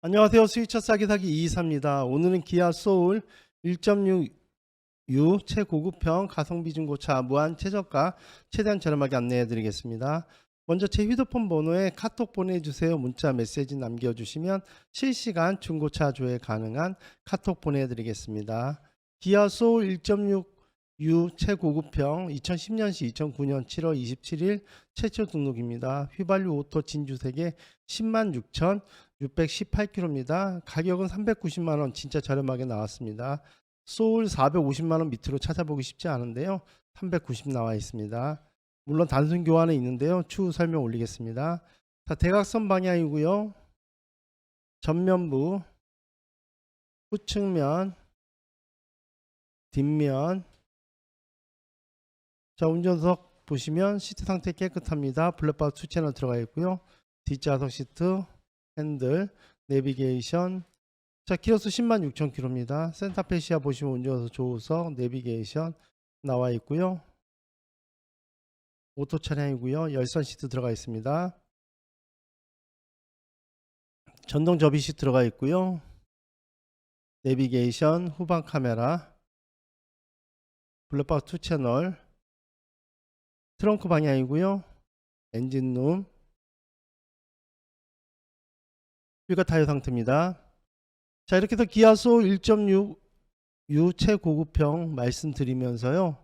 안녕하세요. 스위처 싸게 사기 이이사입니다. 오늘은 기아 소울 1.6U 최고급형 가성비 중고차 무한 최저가 최대한 저렴하게 안내해 드리겠습니다. 먼저 제 휴대폰 번호에 카톡 보내주세요. 문자 메시지 남겨주시면 실시간 중고차 조회 가능한 카톡 보내드리겠습니다. 기아 소울 1.6U 최고급형 2010년시 2009년 7월 27일 최초 등록입니다. 휘발유 오토 진주색에 10만 6천 618km입니다. 가격은 390만 원 진짜 저렴하게 나왔습니다. 소울 450만 원 밑으로 찾아보기 쉽지 않은데요. 390 나와 있습니다. 물론 단순 교환은 있는데요. 추후 설명 올리겠습니다. 자, 대각선 방향이고요. 전면부, 후측면, 뒷면. 자, 운전석 보시면 시트 상태 깨끗합니다. 블랙박스 투 채널 들어가 있고요. 뒷좌석 시트, 핸들, 내비게이션. 자, 키로수 10만 6천 킬로입니다. 센터페시아 보시면 운전석 조우석, 내비게이션 나와 있고요. 오토 차량이고요. 열선 시트 들어가 있습니다. 전동 접이 시트 들어가 있고요. 내비게이션, 후방 카메라, 블랙박스 투 채널, 트렁크 방향이고요. 엔진룸, 휠과 타이어 상태입니다. 자 이렇게 해서 기아소 1.6U 최고급형 말씀드리면서요.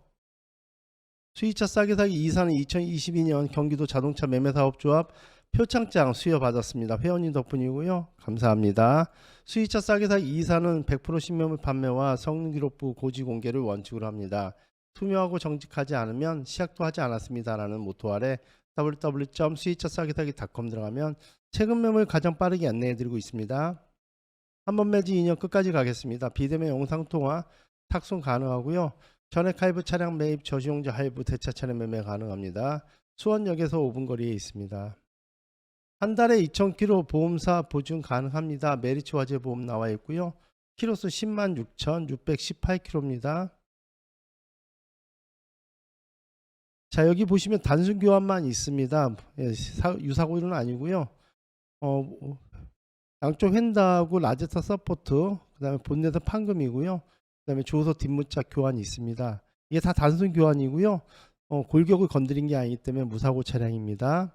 수입차 싸게 사기 2사는 2022년 경기도 자동차 매매사업조합 표창장 수여받았습니다. 회원님 덕분이고요. 감사합니다. 수입차 싸게 사기 2사는 100% 신매물 판매와 성능기록부 고지 공개를 원칙으로 합니다. 투명하고 정직하지 않으면 시작도 하지 않았습니다라는 모토 아래 www.수입차싸게사기.com 들어가면 최근 매물 가장 빠르게 안내해드리고 있습니다. 한 번 매지 2년 끝까지 가겠습니다. 비대면 영상통화 탁송 가능하고요. 전액 할부 차량 매입 저시용자 할부 대차 차량 매매 가능합니다. 수원역에서 5분 거리에 있습니다. 한 달에 2,000km 보험사 보증 가능합니다. 메리츠 화재 보험 나와 있고요. 키로수 10만 6,618km입니다. 자 여기 보시면 단순 교환만 있습니다. 예, 사- 유사고일은 아니고요. 어, 양쪽 휀다하고 라제타 서포트, 그다음에 본넷은 판금이고요. 그다음에 조서 뒷문자 교환이 있습니다. 이게 다 단순 교환이고요. 어, 골격을 건드린 게 아니기 때문에 무사고 차량입니다.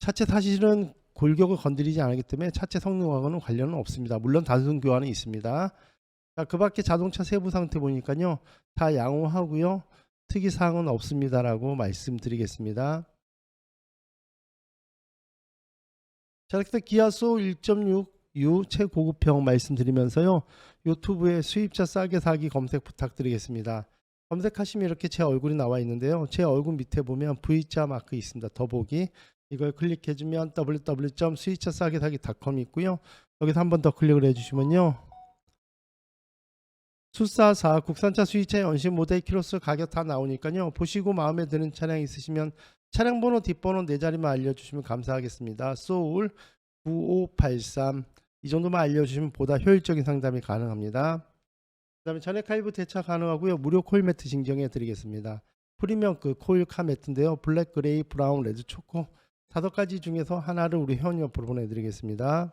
차체 사실은 골격을 건드리지 않기 때문에 차체 성능하고는 관련은 없습니다. 물론 단순 교환은 있습니다. 자, 그 밖에 자동차 세부 상태 보니까요. 다 양호하고요. 특이 사항은 없습니다라고 말씀드리겠습니다. 자, 이렇게 기아 소울 1.6U 최고급형 말씀드리면서요. 유튜브에 수입차 싸게 사기 검색 부탁드리겠습니다. 검색하시면 이렇게 제 얼굴이 나와 있는데요. 제 얼굴 밑에 보면 V자 마크 있습니다. 더보기 이걸 클릭해주면 www.수입차싸게사기.com 있고요. 여기서 한 번 더 클릭을 해주시면요. 수사사 국산차 수입차 연식 모델 키로수 가격 다 나오니까요. 보시고 마음에 드는 차량 있으시면 차량 번호 뒷번호 네 자리만 알려주시면 감사하겠습니다. 소울 9583 이 정도만 알려주시면 보다 효율적인 상담이 가능합니다. 그 다음에 전액 할부 대차 가능하고요. 무료 코일 매트 증정해 드리겠습니다. 프리미엄급 코일 카 매트인데요. 블랙, 그레이, 브라운, 레드, 초코 다섯 가지 중에서 하나를 우리 회원님 옆으로 보내드리겠습니다.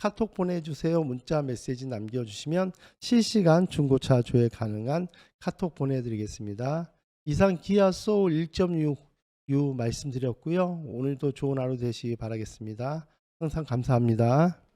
카톡 보내주세요. 문자 메시지 남겨주시면 실시간 중고차 조회 가능한 카톡 보내드리겠습니다. 이상 기아 소울 1.6U 말씀드렸고요. 오늘도 좋은 하루 되시기 바라겠습니다. 항상 감사합니다.